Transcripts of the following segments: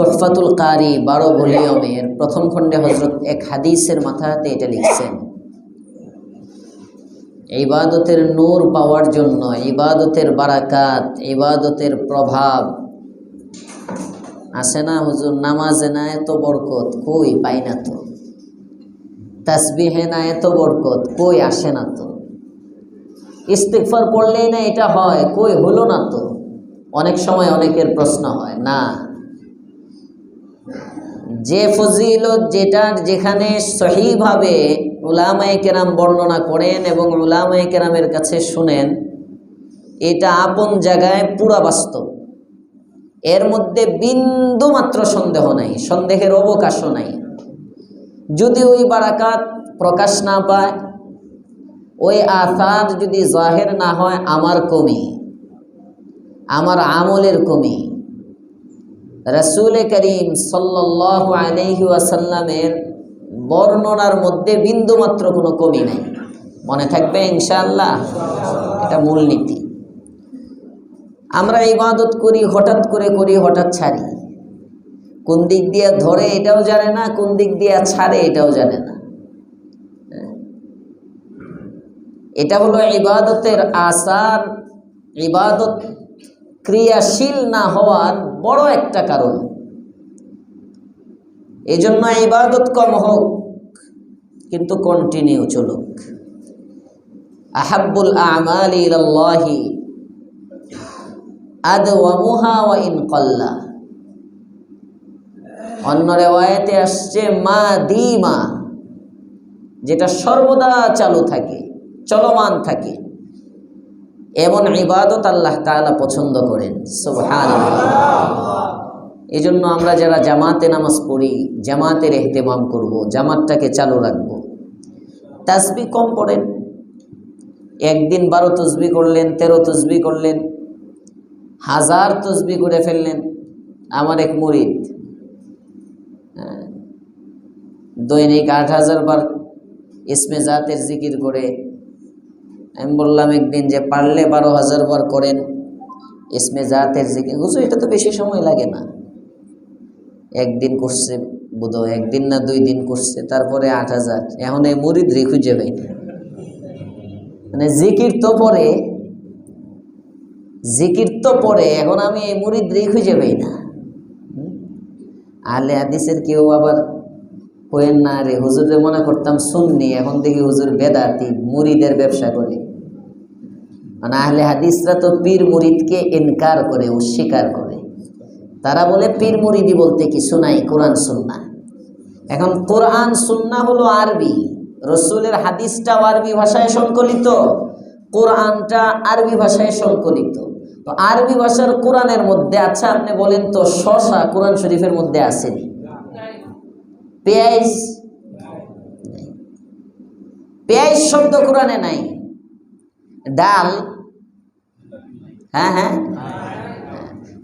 তোহফাতুল কারি বারো ভলিউমের প্রথম খণ্ডে হজরত এক হাদিসের মাথাতে এটা লিখছেন। ইবাদতের নূর পাওয়ার জন্য, ইবাদতের বারাকাত, ইবাদতের প্রভাব। আসে না হুজুর? নামাজে না এত বরকত? কই পাই না তো? তাসবিহে না এত বরকত? কই আসে না তো? ইস্তিকফার পড়লেই না এটা হয়? কই হলো না তো? অনেক সময় অনেকের প্রশ্ন হয়, না। যে ফজিলত যেটার যেখানে সহিভাবে উলামায়ে কেরাম বর্ণনা করেন এবং উলামায়ে কেরামের কাছে শুনেন, এটা আপন জায়গায় পুরা বাস্তব। এর মধ্যে বিন্দু মাত্র সন্দেহ নাই, সন্দেহের অবকাশও নাই। যদি ওই বারাকাত প্রকাশ না পায়, ওই আসার যদি জাহের না হয়, আমার কমি, আমার আমলের কমি। রসুল করিম আসাল্লামের বর্ণনার মধ্যে বিন্দুমাত্র কোনো কমি নাই। মনে থাকবে ইনশাআল্লাহ, এটা মূলনীতি আমরা ইবাদত করি, হঠাৎ করে করি, হঠাৎ ছাড়ি। কোন দিক দিয়ে ধরে এটাও জানে না, কোন দিক দিয়ে ছাড়ে এটাও জানে না। এটা হলো ইবাদতের আসার, ইবাদত ক্রিয়াশীল না হওয়ার বড় একটা কারণ। এই জন্য ইবাদত কম হোক, কিন্তু কন্টিনিউ চলুক। আহাব্বুল আমাল ইলাল্লাহি আদওয়ামুহা ওয়া আসছে, মা দি মা যেটা সর্বদা চালু থাকে, চলমান থাকে। এমন ইবাদত আল্লাহ তাআলা পছন্দ করেন। এই জন্য আমরা যারা জামাতে নামাজ পড়ি জামাতের এহতেমাম করব জামাতটাকে চালু রাখব। তাসবি কম পড়েন। একদিন বারো তসবি করলেন তেরো তসবি করলেন হাজার তসবি করে ফেললেন। আমার এক মুরিদ হ্যাঁ, দৈনিক আট হাজার বার ইসমে জাতের জিকির করে আমি বললাম, একদিন যে পারলে বারো হাজার বার করেন ইসমে জাতের জিকির হুজুর, এটা তো বেশি সময় লাগে না একদিন করছে বোধ একদিন না দুই দিন করছে, তারপরে আট হাজার এখন এই মুরিদ রে খুঁজে পাই। মানে জিকির তো পরে, জিকির তো পরে, এখন আমি এই মুরিদ রে খুঁজে পাই না? আলে হাদিসের কেউ আবার কোয়েন না রে হুজুরে মনে করতাম শুননি এখন দেখি হুজুর বেদাতি, মুরিদের ব্যবসা করে। মানে আহলে হাদিসরা তো পীর মুরিদকে ইনকার করে, অস্বীকার করে। তারা বলে, পীর মুরিদি বলতে কিছু নাই, কোরআন, সুন্না। এখন কোরআন, সুন্না হলো আরবি। রসুলের হাদিসটাও আরবি ভাষায় সংকলিত, কোরআনটা আরবি ভাষায় সংকলিত। আরবি ভাষার কোরআনের মধ্যে আচ্ছা আপনি বলেন তো, শশা কোরআন শরীফের মধ্যে আসেনি। পেঁয়াজ। পেঁয়াজ শব্দ কোরআনে নাই। ডাল। হ্যাঁ হ্যাঁ।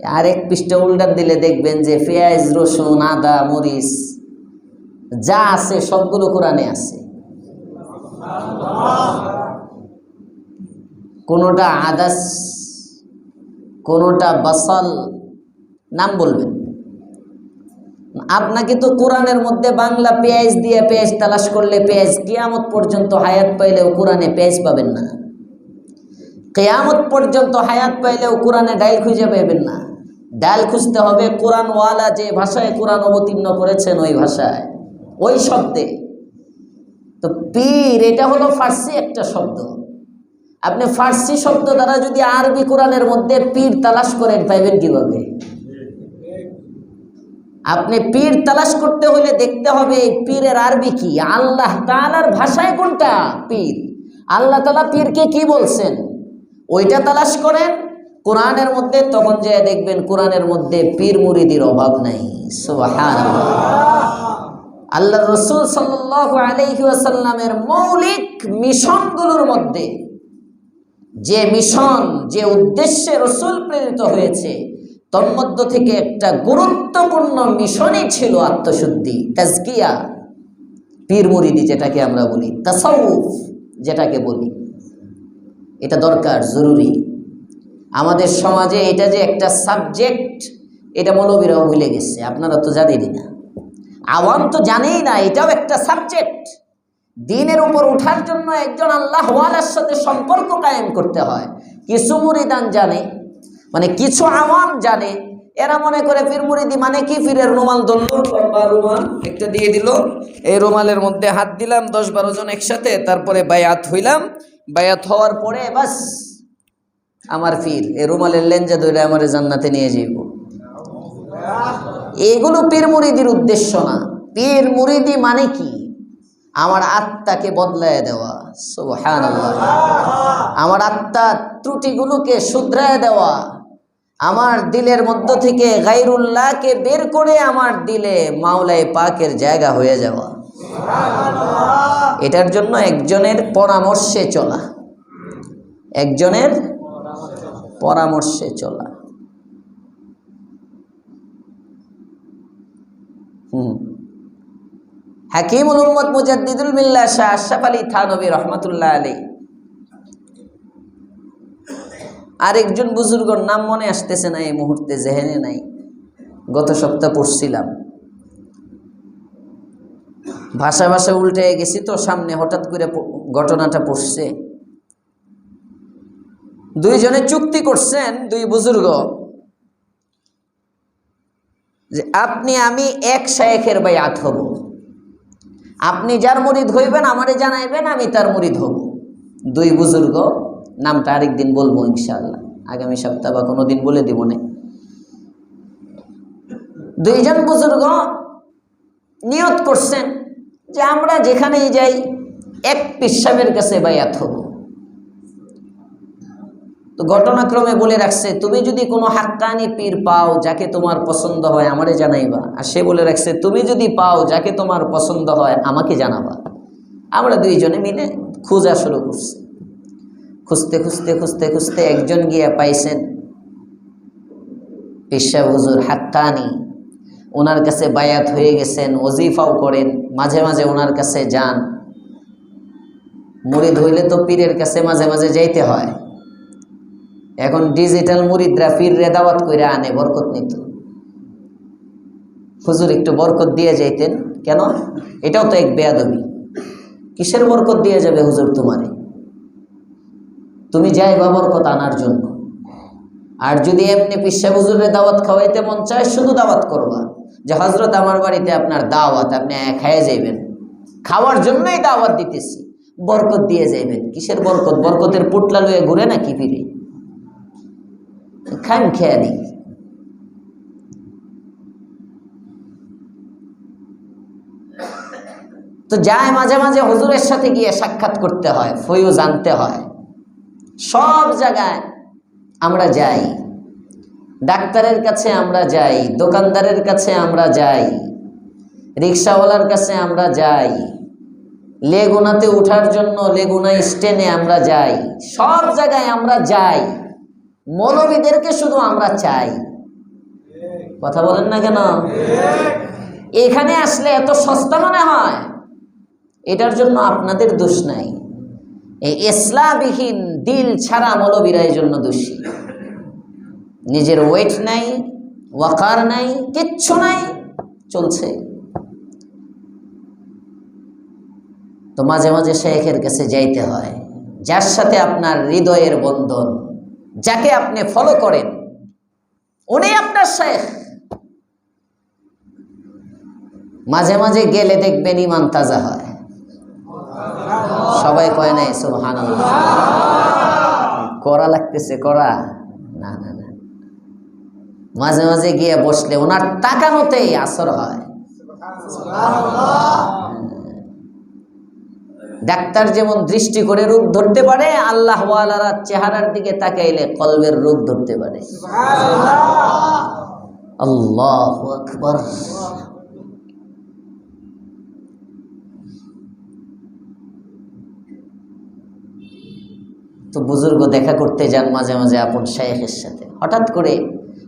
আরেক পৃষ্ঠা উল্টা দিলে দেখবেন যে পেঁয়াজ, রসুন, আদা, মরিচ যা আছে সবগুলো কোরআনে আছে। কোনোটা আদাস, কোনোটা বাসাল, নাম বলবেন। আপনাকে তো কোরআনের মধ্যে বাংলা পেঁয়াজ দিয়ে পেঁয়াজ তালাশ করলে পেঁয়াজ কেয়ামত পর্যন্ত হায়াত পাইলেও কোরআনে পেঁয়াজ পাবেন না। কেয়ামত পর্যন্ত হায়াত পাইলেও কোরআনে ডাইল খুঁজে পাবেন না। ডাল খুঁজতে হবে কোরআনওয়ালা যে ভাষায় কোরআন অবতীর্ণ করেছেন ওই ভাষায়, ওই শব্দে। তো পীর, এটা হলো ফার্সি একটা শব্দ। আপনি ফার্সি শব্দ দ্বারা যদি আরবি কোরআনের মধ্যে পীর তালাশ করেন, পাইবেন কীভাবে? আপনি পীর তালাশ করতে হলে দেখতে হবে পীরের আরবি কি? আল্লাহ তালার ভাষায় কোনটা পীর? আল্লাহ তালা পীরকে কি বলছেন? ওইটা তালাশ করেন। কোরআনের মধ্যে তখন যে দেখবেন কোরআনের মধ্যে পীর মুরিদির অভাব নাই। আল্লাহ রসুল আসাল্লামের মৌলিক মিশনগুলোর মধ্যে যে মিশন, যে উদ্দেশ্যে রসুল প্রেরিত হয়েছে তন্মধ্য থেকে একটা গুরুত্বপূর্ণ মিশনই ছিল আত্মশুদ্ধি, তাজকিয়া, পীর মুরিদি যেটাকে আমরা বলি, তাসাউফ যেটাকে বলি। এটা দরকার, জরুরি। আমাদের সমাজে এটা যে একটা সাবজেক্ট, এটা মৌলবীরাও ভুলে গেছে, আপনারা তো জানেনই না। আওয়াম তো জানেই না, এটাও একটা সাবজেক্ট। দিনের উপর উঠার জন্য একজন আল্লাহ ওয়ালার সাথে সম্পর্ক কায়েম করতে হয়। কিছু মুরিদান জানে মানে কিছু আওয়াম জানে, এরা মনে করে মুরিদি মানে কি? পীরের রুমাল ধরলো রুমাল একটা দিয়ে দিল। এই রুমালের মধ্যে হাত দিলাম, দশ বারো জন একসাথে, তারপরে বায়াত হইলাম। বায়াত হওয়ার পরে বাস, আমার ফির, এই রুমালের লেঞ্জা ধরে আমার জান্নাতে নিয়ে যাইব। এগুলো পীর মুরিদির উদ্দেশ্য না। পীর মুরিদি মানে কি? আমার আত্মাকে বদলায় দেওয়া। সুবহানাল্লাহ। আমার আত্মার ত্রুটিগুলোকে শুধরায় দেওয়া। আমার দিলের মধ্য থেকে গাইরুল্লাহকে বের করে আমার দিলে মাওলাই পাকের জায়গা হয়ে যাওয়া। এটার জন্য একজনের পরামর্শে চলা। একজনের পরামর্শে চলা। হুম। হাকিমুল উম্মদ মুজাদ্দিদুল মিল্লা শাহ আশরাফ আলী থানবী রহমতুল্লাহ আলী আরেকজন বুজুর্গর নাম মনে আসতেছে না এই মুহূর্তে, জেহেনে নাই। গত সপ্তাহ পড়ছিলাম। ভাষা ভাষা উল্টে গেছি তো, সামনে হঠাৎ করে ঘটনাটা পড়ছে। দুইজনে চুক্তি করছেন, দুই বুজুর্গ, যে আপনি, আমি এক শায়েখের বায়াত হব। আপনি যার মুরিদ হইবেন, আমারে জানাইবেন, আমি তার মুরিদ হব। দুই বুজুর্গ নামটা আরেকদিন বলব ইনশাআল্লাহ। আগামী সপ্তাহ বা কোনো দিন বলে দিব না। দুইজন বুজুর্গ নিয়ত করছেন যে আমরা যেখানেই যাই, এক পিসাবের কাছে বায়াত হব। তো ঘটনাক্রমে বলে রাখছে, তুমি যদি কোনো হাক্কানি পীর পাও যাকে তোমার পছন্দ হয়, আমারে জানাইবা। আর সে বলে রাখছে, তুমি যদি পাও যাকে তোমার পছন্দ হয়, আমাকে জানাবা। আমরা দুইজনে মিলে খোঁজা শুরু করছি। খুঁজতে খুঁজতে খুঁজতে খুঁজতে একজন গিয়া পাইছেন। পেশা হুজুর হাক্কানি। ওনার কাছে বায়াত হয়ে গেছেন, ওজিফাও করেন, মাঝে মাঝে ওনার কাছে যান। মুরিদ হইলে তো পীরের কাছে মাঝে মাঝে যাইতে হয়। এখন ডিজিটাল মুরিদরা পীর রেদাওয়াত করে আনে, বরকত নিত। হুজুর একটু বরকত দিয়ে যাইতেন। কেন? এটাও তো এক বেয়াদবি। কিসের বরকত দিয়ে যাবে হুজুর তোমারে? তুমি যাই বা বরকত আনার জন্য। আর যদি এমনি পিসা হুজুরের দাওয়াত খাওয়াইতে মন চায়, শুধু দাওয়াত করবা। যে হজরত আমার বাড়িতে আপনার দাওয়াত, আপনি খাইয়ে যাইবেন। খাওয়ার জন্যই দাওয়াত দিতেছি। বরকত দিয়ে যাইবেন। কিসের বরকত? বরকতের পুটলা লয়ে ঘুরে না কি ফিরে? খান খেয়া দিই তো যায় মাঝে মাঝে হুজুরের সাথে গিয়ে সাক্ষাৎ করতে হয় ফয়ু জানতে হয়। সব জায়গায় আমরা যাই। ডাক্তারের কাছে আমরা যাই, দোকানদারের কাছে আমরা যাই, রিক্সাওয়ালার কাছে আমরা যাই, লেগুনাতে ওঠার জন্য লেগুনা স্টেনে আমরা যাই, সব জায়গায় আমরা যাই। মৌলবীদেরকে শুধু আমরা চাই। কথা বলেন না কেন? এখানে আসলে এত সস্তা মনে হয়? এটার জন্য আপনাদের দোষ নাই। এই ইসলামবিহীন দিল ছাড়া মৌলবীরা জন্য দোষী। নিজের ওয়েট নাই, ওয়াকার নাই, কিচ্ছু নাই, চলছে। তো মাঝে মাঝে শেখের কাছে যাইতে হয়, যার সাথে আপনার হৃদয়ের বন্ধন, যাকে আপনি ফলো করেন, উনি আপনার শেখ। মাঝে মাঝে গেলে দেখবেন ইমান তাজা হয়। সবাই কয় নাই সুবহান করা লাগতেছে করা। না না না। মাঝে মাঝে গিয়ে বসলে ওনার তাকানোতেই আসর হয়। ডাক্তার যেমন দৃষ্টি করে রূপ ধরতে পারে আল্লাহ ওয়ালারা চেহারার দিকে তাকাইলে কলবের রূপ ধরতে পারে। আল্লাহ আকবর। তো বুজুর্গ দেখা করতে যান মাঝে মাঝে আপন শেখের সাথে। হঠাৎ করে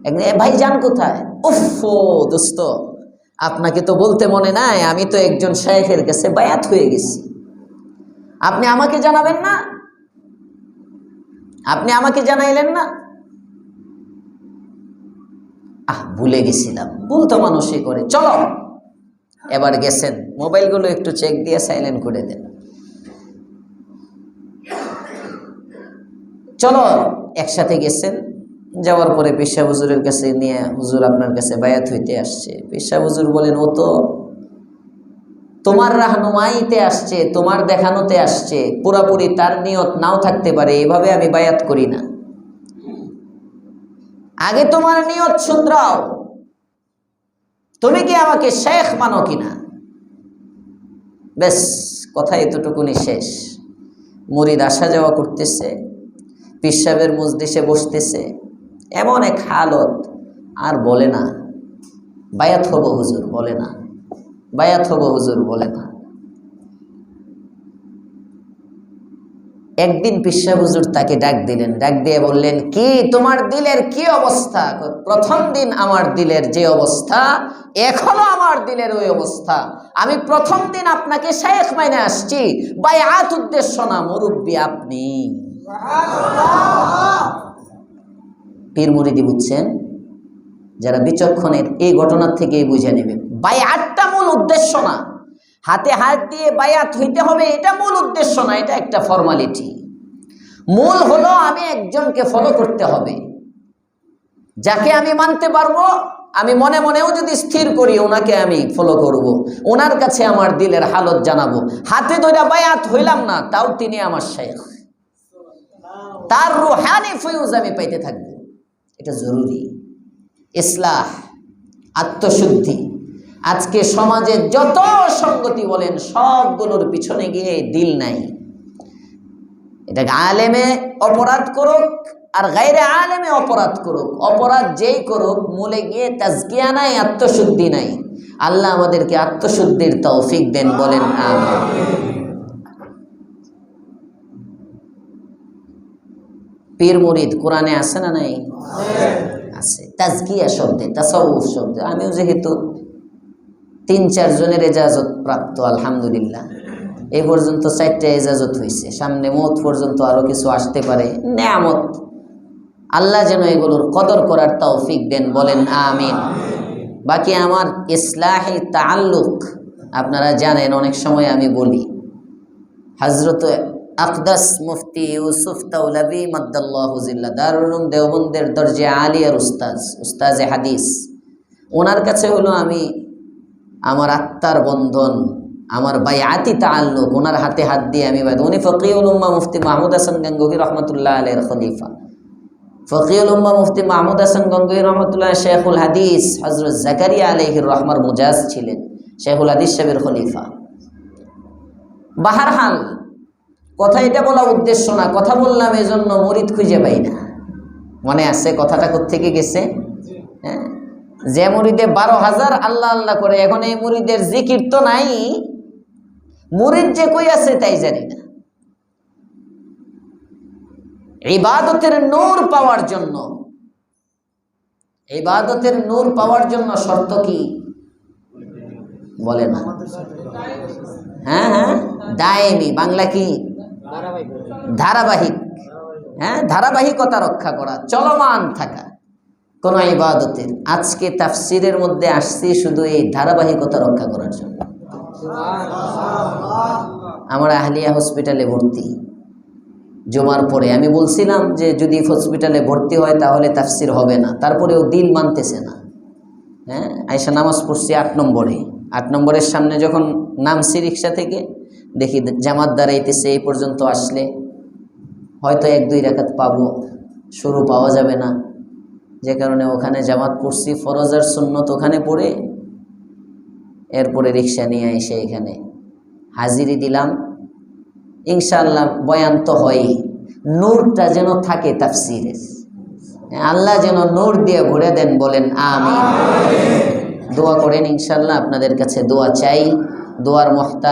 একদিন, "এ ভাই যান কোথায়? উফ দোস্ত, আপনাকে তো বলতে মনে নাই, আমি তো একজন শেখের কাছে বায়াত হয়ে গেছি। আপনি আমাকে জানাবেন না? আপনি আমাকে জানাইলেন না? আহ, ভুলে গেছিলাম, ভুল তো মানুষই করে, চলো। এবার গেছেন, মোবাইলগুলো একটু চেক দিয়ে সাইলেন্ট করে দেন। চলো, একসাথে গেছেন। যাওয়ার পরে পেশা হুজুরের কাছে নিয়ে হুজুর আপনার কাছে বায়াত হইতে আসছে। পেশা হুজুর বলেন, ও তো তোমার রাহনুমাইতে আসছে, তোমার দেখানোতে আসছে, পুরাপুরি তার নিয়ত নাও থাকতে পারে, এভাবে আমি বায়াত করি না। আগে তোমার নিয়ত শুধরাও। তুমি কি আমাকে শেখ মানো কিনা বেশ কথা এতটুকুনি শেষ। মুরিদ আসা যাওয়া করতেছে। পিসাবের মজলিসে বসতেছে। এমন এক হালত আর বলে না। বায়াত হব হুজুর, বলে না। বায়াত হব হুজুর, বলে না। একদিন পিসা হুজুর তাকে ডাক দিলেন। ডাক দিয়ে বললেন, কি তোমার দিলের কি অবস্থা? প্রথম দিন আমার দিলের যে অবস্থা, এখনও আমার দিলের ওই অবস্থা। আমি প্রথম দিন আপনাকে শেখ মাইনে আসছি। বায়াত উদ্দেশ্য না, মুরব্বী আপনি। পীর মুরিদি বুঝছেন? যারা বিচক্ষণের এই ঘটনার থেকেই বুঝে নেবে। বায়াতটা মূল উদ্দেশ্য না। হাতে হাত দিয়ে বায়াত হইতে হবে, এটা মূল উদ্দেশ্য না, এটা একটা ফর্মালিটি মূল হলো আমি একজনকে ফলো করতে হবে। যাকে আমি মানতে পারব, আমি মনে মনেও যদি স্থির করি, ওনাকে আমি ফলো করব। ওনার কাছে আমার দিলের হালত জানাব। হাতে ধরে বায়াত হইলাম না, তাও তিনি আমার শেখ তার রুহানি ফিউজ আমি পাইতে থাকব। এটা জরুরি। ইসলাহ, আত্মশুদ্ধি। আজকে সমাজে যত সঙ্গতি বলেন, সবগুলোর পিছনে গিয়ে দিল নাই। এটাকে আলেমে অপরাধ করুক আর গাইরে আলেমে অপরাধ করুক। অপরাধ যেই করুক, মূলে গিয়ে তাজকিয়া নাই, আত্মশুদ্ধি নাই। আল্লাহ আমাদেরকে আত্মশুদ্ধির তৌফিক দেন বলেন, আমিন। পীর মুরিদ কোরআনে আছে না নাই? আছে। তাজকিয়া শব্দে, তাসাউফ শব্দে। আমিও যেহেতু তিন চারজনের এজাজত প্রাপ্ত, আলহামদুলিল্লাহ। এই পর্যন্ত চারটা এজাজত হয়েছে সামনে মত পর্যন্ত আরও কিছু আসতে পারে। নেয়ামত। আল্লাহ যেন এগুলোর কদর করার তৌফিক দেন, বলেন আমিন। বাকি আমার ইসলাহি তাল্লুক আপনারা জানেন, অনেক সময় আমি বলি হজরত আকদাস মুফতি ইউসুফ তাউলাবি মাদ্দাল্লাহুজিল্লা দারুলুম দেওবন্দের দরজে আলী আর উস্তাজ, উস্তাজে হাদিস। ওনার কাছে হলো আমি, আমার আত্মার বন্ধন, আমার বায়াতি তাল্লুক ওনার হাতে হাত দিয়ে আমি বাদ উনি ফকিউল উম্মা মুফতি মাহমুদ হাসান গঙ্গোহী রহমতুল্লাহ আলের খলিফা। ফকিউল উম্মা মুফতি মাহমুদ হাসান গঙ্গোহী রহমতুল্লাহ শেখুল হাদিস হজরত জাকারিয়া আলহির রহমার মুজাজ ছিলেন, শেখুল হাদিস সাহেবের খলিফা। বাহারহাল কথা এটা বলা উদ্দেশ্য না, কথা বললাম এই জন্য মরিদ খুঁজে পাই না। মনে আছে কথাটা থেকে গেছে? হ্যাঁ? যে মুরিদে বারো হাজার আল্লাহ আল্লাহ করে, এখন এই মুরিদের জিকির তো নাই। মুরিদ যে কই আছে তাই জানি না। ইবাদতের নূর পাওয়ার জন্য। ইবাদতের নূর পাওয়ার জন্য শর্ত কি? বলে না। হ্যাঁ হ্যাঁ? দায়নি বাংলা কি? ধারাবাহিক হ্যাঁ ধারাবাহিকতা রক্ষা করা, চলমান থাকা, কোন ইবাদতের। আজকে তাফসিরের মধ্যে আসছি শুধু এই ধারাবাহিকতা রক্ষা করার জন্য। আমার আহলিয়া হসপিটালে ভর্তি। জমার পরে আমি বলছিলাম যে যদি হসপিটালে ভর্তি হয় তাহলে তাফসির হবে না, তারপরেও দিল মানতেছে না। হ্যাঁ আয়সা নামাজ পড়ছি আট নম্বরে। আট নম্বরের সামনে যখন নামছি রিক্সা থেকে দেখি জামাত দাঁড়াইতেছে এই পর্যন্ত আসলে। হয়তো এক দুই রেখাত পাবো শুরু পাওয়া যাবে না। যে কারণে ওখানে জামাত পড়ছি ফরজার সুন্নত ওখানে পড়ে এরপরে রিক্সা নিয়ে এসে এখানে হাজিরি দিলাম। ইনশাআল্লাহ বয়ান তো হয়ই। নূরটা যেন থাকে তাফসিরের আল্লাহ যেন নূর দিয়ে ভরে দেন বলেন আমি দোয়া করেন ইনশাল্লাহ আপনাদের কাছে দোয়া চাই। দোয়ার মহতা